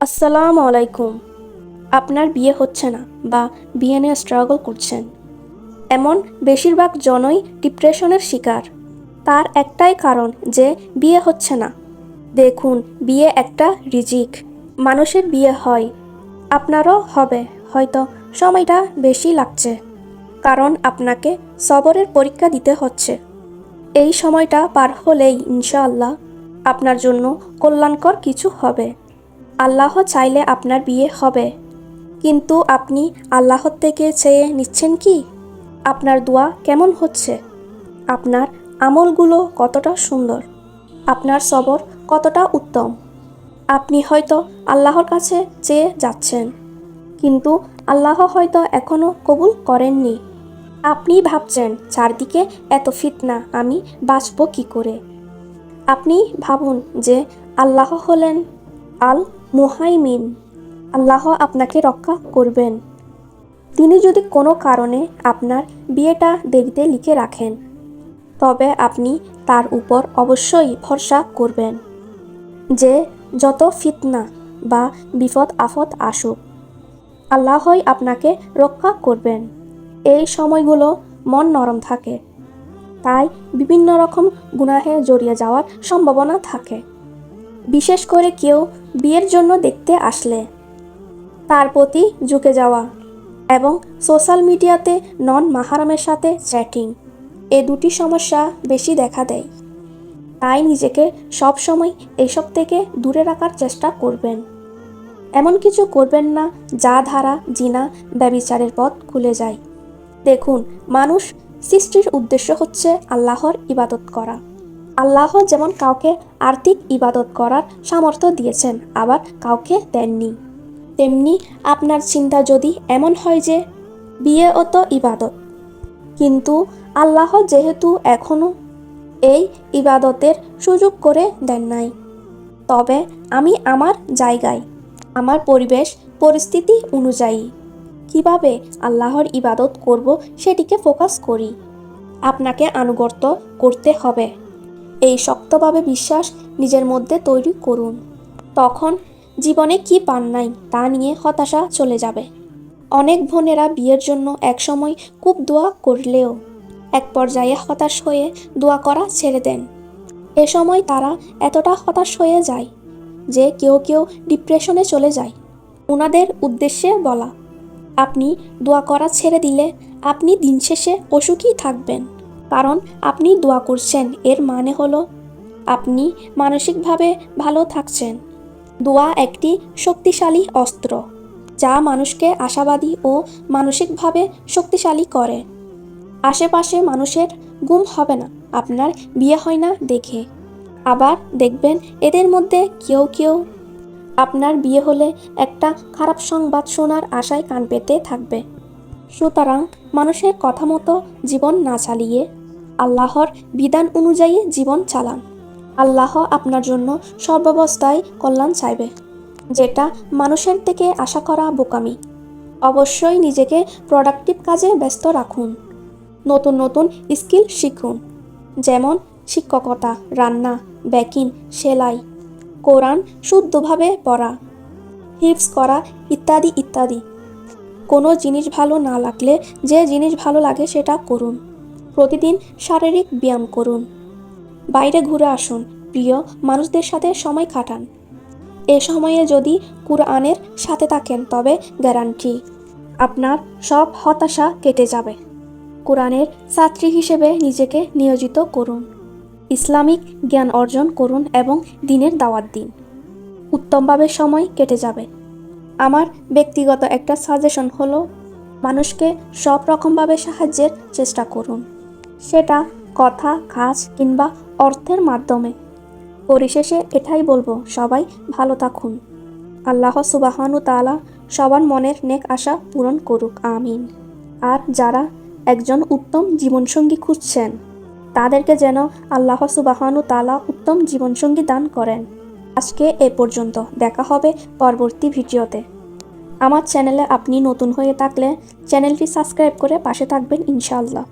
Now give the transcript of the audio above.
আসসালামু আলাইকুম। আপনার বিয়ে হচ্ছে না বা বিয়ে নিয়ে স্ট্রাগল করছেন। এমন বেশিরভাগ জনই ডিপ্রেশনের শিকার। তার একটাই কারণ যে বিয়ে হচ্ছে না। দেখুন, বিয়ে একটা রিজিক। মানুষের বিয়ে হয়। আপনারও হবে, হয়তো সময়টা বেশি লাগছে। কারণ আপনাকে সবরের পরীক্ষা দিতে হচ্ছে। এই সময়টা পার হলেই ইনশাআল্লাহ আপনার জন্য কল্যাণকর কিছু হবে। আল্লাহ চাইলে আপনার বিয়ে হবে। কিন্তু আপনি আল্লাহর থেকে চেয়ে নিচ্ছেন কি? আপনার দোয়া কেমন হচ্ছে? আপনার আমলগুলো কতটা সুন্দর? আপনার সবর কতটা উত্তম? আপনি হয়তো আল্লাহর কাছে চেয়ে যাচ্ছেন। কিন্তু আল্লাহ হয়তো এখনও কবুল করেননি। আপনি ভাবছেন, চারদিকে এত ফিতনা, আমি বাঁচব কি করে? আপনি ভাবুন যে আল্লাহ হলেন আল মুহাইমিন, আল্লাহ আপনাকে রক্ষা করবেন। তিনি যদি কোনো কারণে আপনার বিয়েটা দেরিতে লিখে রাখেন, তবে আপনি তার উপর অবশ্যই ভরসা করবেন যে যত ফিতনা বা বিপদ আফত আসুক, আল্লাহই আপনাকে রক্ষা করবেন। এই সময়গুলো মন নরম থাকে, তাই বিভিন্ন রকম গুনাহে জড়িয়ে যাওয়ার সম্ভাবনা থাকে। বিশেষ করে কেউ বিয়ের জন্য দেখতে আসলে। তার প্রতি ঝুঁকে যাওয়া এবং সোশ্যাল মিডিয়াতে নন মাহারামের সাথে চ্যাটিং, এ দুটি সমস্যা বেশি দেখা দেয়। তাই নিজেকে সবসময় এসব থেকে দূরে রাখার চেষ্টা করবেন। এমন কিছু করবেন না যা ধারা, জিনা, ব্যবিচারের পথ খুলে যায়। দেখুন, মানুষ সৃষ্টির উদ্দেশ্য হচ্ছে আল্লাহর ইবাদত করা। আল্লাহ যেমন কাউকে আর্থিক ইবাদত করার সামর্থ্য দিয়েছেন, আবার কাউকে দেননি। তেমনি আপনার চিন্তা যদি এমন হয় যে, বিয়ে ও তো ইবাদত। কিন্তু আল্লাহ যেহেতু এখনও এই ইবাদতের সুযোগ করে দেন নাই, তবে আমি আমার জায়গায়, আমার পরিবেশ পরিস্থিতি অনুযায়ী কীভাবে আল্লাহর ইবাদত করব সেটিকে ফোকাস করি। আপনাকে আনুগত্য করতে হবে। এই শক্তভাবে বিশ্বাস নিজের মধ্যে তৈরি করুন। তখন জীবনে কি পান নাই তা নিয়ে হতাশা চলে যাবে। অনেক বোনেরা বিয়ের জন্য একসময় খুব দোয়া করলেও এক পর্যায়ে হতাশ হয়ে দোয়া করা ছেড়ে দেন। এ সময় তারা এতটা হতাশ হয়ে যায় যে কেউ কেউ ডিপ্রেশনে চলে যায়। ওনাদের উদ্দেশ্যে বলা, আপনি দোয়া করা ছেড়ে দিলে আপনি দিন শেষে অসুখী থাকবেন। কারণ আপনি দোয়া করছেন, এর মানে হলো আপনি মানসিকভাবে ভালো থাকছেন। দোয়া একটি শক্তিশালী অস্ত্র, যা মানুষকে আশাবাদী ও মানসিকভাবে শক্তিশালী করে। আশেপাশে মানুষের গুম হবে না, আপনার বিয়ে হয় না দেখে। আবার দেখবেন এদের মধ্যে কেউ কেউ আপনার বিয়ে হলে একটা খারাপ সংবাদ শোনার আশায় কান পেতে থাকবে। সুতরাং মানুষের কথা মতো জীবন না চালিয়ে আল্লাহর বিধান অনুযায়ী জীবন চালান। আল্লাহ আপনার জন্য সর্বাবস্থায় কল্যাণ চাইবে, যেটা মানুষের থেকে আশা করা বোকামি। অবশ্যই নিজেকে প্রোডাক্টিভ কাজে ব্যস্ত রাখুন। নতুন নতুন স্কিল শিখুন, যেমন শিক্ষকতা, রান্না ব্যাকিং সেলাই, কোরআন শুদ্ধভাবে পড়া হিপস করা ইত্যাদি ইত্যাদি। কোনো জিনিস ভালো না লাগলে যে জিনিস ভালো লাগে সেটা করুন। প্রতিদিন শারীরিক ব্যায়াম করুন। বাইরে ঘুরে আসুন। প্রিয় মানুষদের সাথে সময় কাটান। এ সময়ে যদি কুরআনের সাথে থাকেন, তবে গ্যারান্টি আপনার সব হতাশা কেটে যাবে। কোরআনের ছাত্রী হিসেবে নিজেকে নিয়োজিত করুন। ইসলামিক জ্ঞান অর্জন করুন এবং দিনের দাওয়াত দিন। উত্তমভাবে সময় কেটে যাবে। আমার ব্যক্তিগত একটা সাজেশন হলো, মানুষকে সব রকমভাবে সাহায্যের চেষ্টা করুন। সেটা কথা, কাজ কিংবা অর্থের মাধ্যমে। পরিশেষে এটাই বলব, সবাই ভালো থাকুন। আল্লাহ সুবাহানু তালা সবার মনের নেক আশা পূরণ করুক, আমিন। আর যারা একজন উত্তম জীবনসঙ্গী খুঁজছেন, তাদেরকে যেন আল্লাহ সুবাহানু তালা উত্তম জীবনসঙ্গী দান করেন। আজকে এ পর্যন্ত। দেখা হবে পরবর্তী ভিডিওতে। আমার চ্যানেলে আপনি নতুন হয়ে থাকলে চ্যানেলটি সাবস্ক্রাইব করে পাশে থাকবেন ইনশাআল্লাহ।